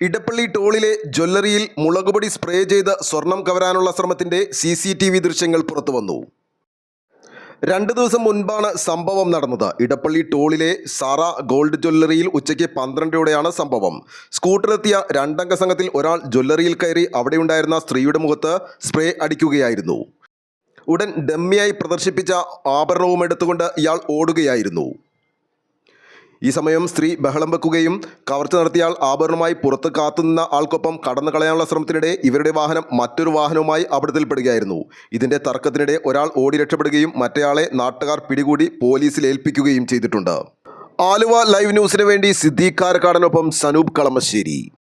ഇടപ്പള്ളി ടോളിലെ ജ്വല്ലറിയിൽ മുളകുപൊടി സ്പ്രേ ചെയ്ത് സ്വർണം കവരാനുള്ള ശ്രമത്തിന്റെ സി സി ടി വി ദൃശ്യങ്ങൾ പുറത്തുവന്നു രണ്ട് ദിവസം മുൻപാണ് സംഭവം നടന്നത്. ഇടപ്പള്ളി ടോളിലെ സാറ ഗോൾഡ് ജ്വല്ലറിയിൽ ഉച്ചയ്ക്ക് പന്ത്രണ്ടോടെയാണ് സംഭവം. സ്കൂട്ടറിലെത്തിയ രണ്ടംഗ സംഘത്തിൽ ഒരാൾ ജ്വല്ലറിയിൽ കയറി അവിടെയുണ്ടായിരുന്ന സ്ത്രീയുടെ മുഖത്ത് സ്പ്രേ അടിക്കുകയായിരുന്നു. ഉടൻ ഡമ്മിയായി പ്രദർശിപ്പിച്ച ആഭരണവും എടുത്തുകൊണ്ട് ഇയാൾ ഓടുകയായിരുന്നു. ഈ സമയം സ്ത്രീ ബഹളം വെക്കുകയും കവർച്ച നടത്തിയാൽ ആഭരണമായി പുറത്ത് കാത്തുനിന്ന ആൾക്കൊപ്പം കടന്നു കളയാനുള്ള ശ്രമത്തിനിടെ ഇവരുടെ വാഹനം മറ്റൊരു വാഹനവുമായി അപകടത്തിൽപ്പെടുകയായിരുന്നു ഇതിന്റെ തർക്കത്തിനിടെ ഒരാൾ ഓടി രക്ഷപ്പെടുകയും മറ്റേയാളെ നാട്ടുകാർ പിടികൂടി പോലീസിൽ ഏൽപ്പിക്കുകയും ചെയ്തിട്ടുണ്ട്. ആലുവ ലൈവ് ന്യൂസിന് വേണ്ടി സിദ്ദീഖ് കാരക്കാടനൊപ്പം സനൂപ് കളമശ്ശേരി.